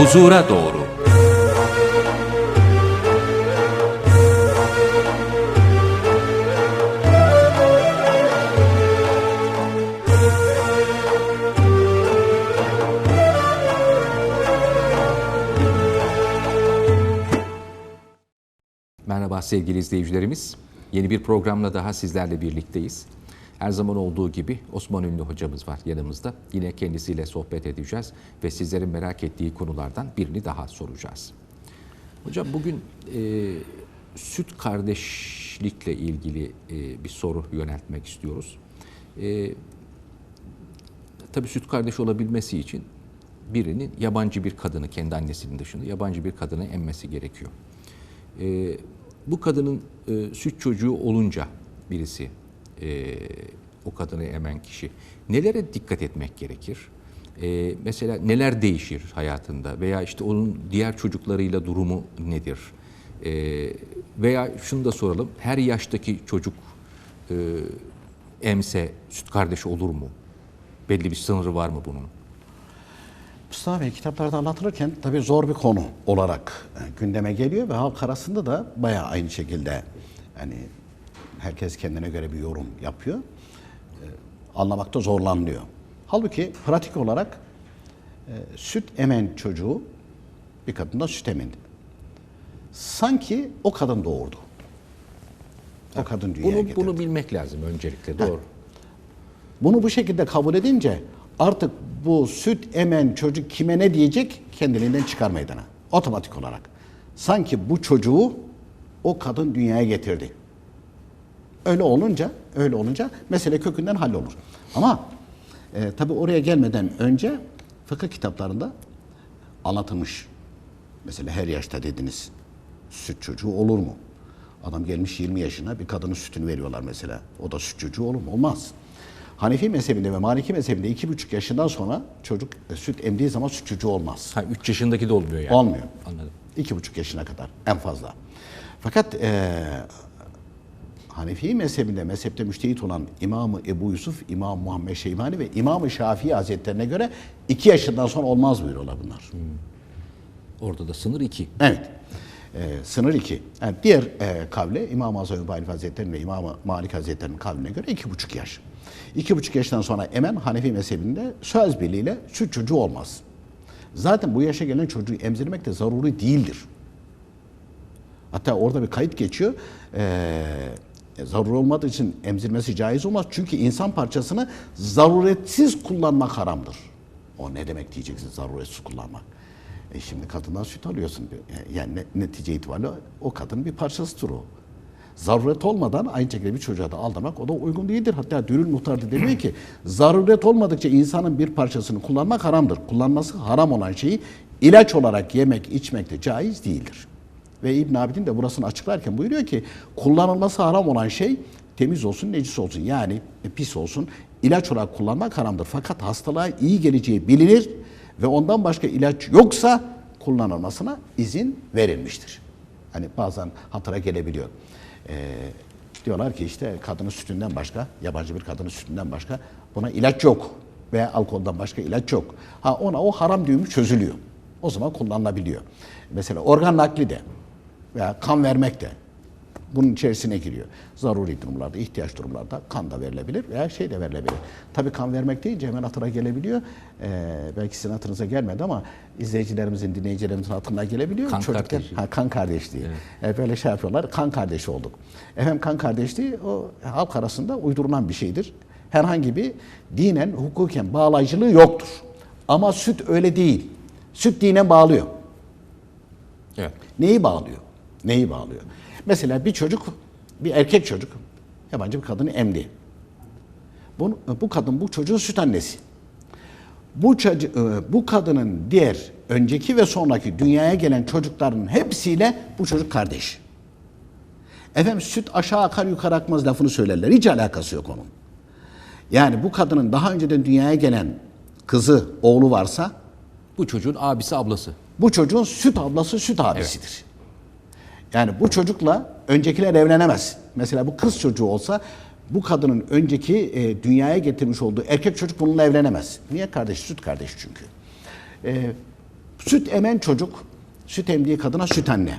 Huzura doğru. Merhaba sevgili izleyicilerimiz. Yeni bir programla daha sizlerle birlikteyiz. Her zaman olduğu gibi Osman Ünlü hocamız var yanımızda. Yine kendisiyle sohbet edeceğiz ve sizlerin merak ettiği konulardan birini daha soracağız. Hocam bugün e, süt kardeşlikle ilgili e, bir soru yöneltmek istiyoruz. E, tabii süt kardeş olabilmesi için birinin yabancı bir kadını kendi annesinin dışında yabancı bir kadını emmesi gerekiyor. E, bu kadının e, süt çocuğu olunca birisi e, o kadını emen kişi nelere dikkat etmek gerekir? E, mesela neler değişir hayatında veya işte onun diğer çocuklarıyla durumu nedir? E, veya şunu da soralım her yaştaki çocuk e, emse süt kardeşi olur mu? Belli bir sınırı var mı bunun? Mustafa Bey kitaplarda anlatılırken tabii zor bir konu olarak e, gündeme geliyor ve halk arasında da bayağı aynı şekilde yani herkes kendine göre bir yorum yapıyor. E, anlamakta zorlanılıyor. Halbuki pratik olarak e, süt emen çocuğu bir kadında süt emindi. Sanki o kadın doğurdu. O kadın dünyaya Bunu, getirdi. bunu bilmek lazım öncelikle doğru. Bunu bu şekilde kabul edince artık bu süt emen çocuk kime ne diyecek kendiliğinden çıkar meydana. Otomatik olarak. Sanki bu çocuğu o kadın dünyaya getirdi. Öyle olunca, öyle olunca mesele kökünden hallolur. Ama e, tabi oraya gelmeden önce fıkıh kitaplarında anlatılmış. Mesela her yaşta dediniz süt çocuğu olur mu? Adam gelmiş 20 yaşına bir kadının sütünü veriyorlar mesela. O da süt çocuğu olur mu? Olmaz. Hanefi mezhebinde ve Maliki mezhebinde iki buçuk yaşından sonra çocuk e, süt emdiği zaman süt çocuğu olmaz. Ha 3 yaşındaki de olmuyor yani. Olmuyor. Anladım. İki buçuk yaşına kadar en fazla. Fakat eee Hanefi mezhebinde, mezhepte müştehit olan İmam-ı Ebu Yusuf, İmam Muhammed Şeybani ve İmam-ı Şafii Hazretlerine göre iki yaşından sonra olmaz buyuruyorlar bunlar. Orada da sınır 2. Evet. Ee, sınır iki. Yani diğer e, kavle İmam-ı Azam Ebu Hazretleri'nin ve İmam-ı Malik Hazretleri'nin kavline göre iki buçuk yaş. İki buçuk yaştan sonra emen Hanefi mezhebinde söz birliğiyle süt çocuğu olmaz. Zaten bu yaşa gelen çocuğu emzirmek de zaruri değildir. Hatta orada bir kayıt geçiyor. Ee, zaruri olmadığı için emzirmesi caiz olmaz. Çünkü insan parçasını zaruretsiz kullanmak haramdır. O ne demek diyeceksin zaruretsiz kullanmak. E şimdi kadından süt alıyorsun. Yani ne- netice itibariyle o kadının bir parçasıdır o. Zaruret olmadan aynı şekilde bir çocuğa da aldırmak o da uygun değildir. Hatta Dürül Muhtar demiyor ki zaruret olmadıkça insanın bir parçasını kullanmak haramdır. Kullanması haram olan şeyi ilaç olarak yemek, içmek de caiz değildir. Ve İbn Abidin de burasını açıklarken buyuruyor ki kullanılması haram olan şey temiz olsun, necis olsun yani e, pis olsun ilaç olarak kullanmak haramdır. Fakat hastalığa iyi geleceği bilinir ve ondan başka ilaç yoksa kullanılmasına izin verilmiştir. Hani bazen hatıra gelebiliyor. Ee, diyorlar ki işte kadının sütünden başka, yabancı bir kadının sütünden başka buna ilaç yok. Veya alkolden başka ilaç yok. Ha ona o haram düğümü çözülüyor. O zaman kullanılabiliyor. Mesela organ nakli de veya kan vermek de bunun içerisine giriyor. Zaruri durumlarda, ihtiyaç durumlarda kan da verilebilir veya şey de verilebilir. Tabii kan vermek deyince hemen hatıra gelebiliyor. Ee, belki sizin hatırınıza gelmedi ama izleyicilerimizin, dinleyicilerimizin hatırına gelebiliyor. Kan Çocukken- kardeşliği. Ha, kan kardeşliği. E, böyle şey yapıyorlar. Kan kardeşi olduk. Efendim kan kardeşliği o halk arasında uydurulan bir şeydir. Herhangi bir dinen, hukuken bağlayıcılığı yoktur. Ama süt öyle değil. Süt dinen bağlıyor. Evet. Neyi bağlıyor? Neyi bağlıyor? Mesela bir çocuk, bir erkek çocuk yabancı bir kadını emdi. Bu, bu kadın bu çocuğun süt annesi. Bu, e, bu kadının diğer önceki ve sonraki dünyaya gelen çocukların hepsiyle bu çocuk kardeş. Efendim süt aşağı akar yukarı akmaz lafını söylerler. Hiç alakası yok onun. Yani bu kadının daha önceden dünyaya gelen kızı, oğlu varsa Bu çocuğun abisi ablası. bu çocuğun süt ablası süt abisidir. Yani bu çocukla öncekiler evlenemez. Mesela bu kız çocuğu olsa bu kadının önceki e, dünyaya getirmiş olduğu erkek çocuk bununla evlenemez. Niye kardeş? Süt kardeş çünkü. E, Süt emen çocuk, süt emdiği kadına süt anne.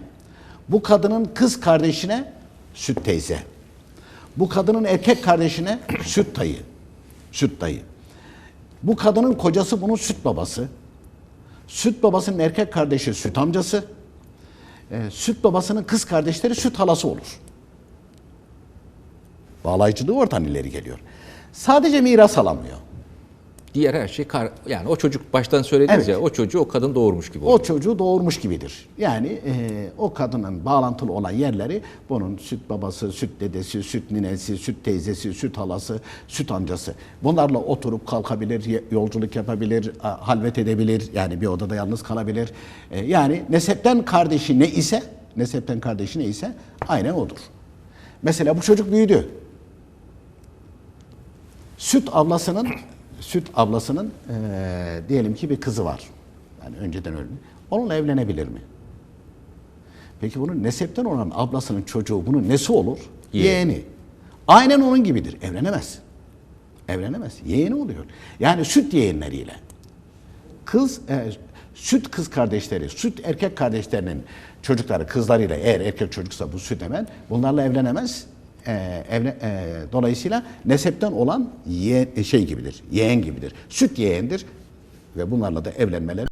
Bu kadının kız kardeşine süt teyze. Bu kadının erkek kardeşine süt dayı. Süt dayı. Bu kadının kocası bunun süt babası. Süt babasının erkek kardeşi süt amcası. Ee, süt babasının kız kardeşleri süt halası olur. Bağlayıcılığı oradan ileri geliyor. Sadece miras alamıyor. Diğer her şey kar, yani o çocuk baştan söylediniz Evet. ya o çocuğu o kadın doğurmuş gibi oluyor. O çocuğu doğurmuş gibidir. Yani e, o kadının bağlantılı olan yerleri bunun süt babası, süt dedesi, süt ninesi, süt teyzesi, süt halası, süt amcası. Bunlarla oturup kalkabilir, yolculuk yapabilir, halvet edebilir. Yani bir odada yalnız kalabilir. E, yani nesepten kardeşi ne ise, nesepten kardeşi ne ise aynen odur. Mesela bu çocuk büyüdü. Süt ablasının süt ablasının eee, diyelim ki bir kızı var. Yani önceden öldü. Onunla evlenebilir mi? Peki bunun nesepten olan ablasının çocuğu bunun nesi olur? Yeğeni. Yeğeni. Aynen onun gibidir. Evlenemez. Evlenemez. Yeğeni oluyor. Yani süt yeğenleriyle. Kız e, süt kız kardeşleri, süt erkek kardeşlerinin çocukları kızlarıyla eğer erkek çocuksa bu süt hemen bunlarla evlenemez. E, evle, e, dolayısıyla nesepten olan yeğen, şey gibidir, yeğen gibidir. Süt yeğendir ve bunlarla da evlenmeler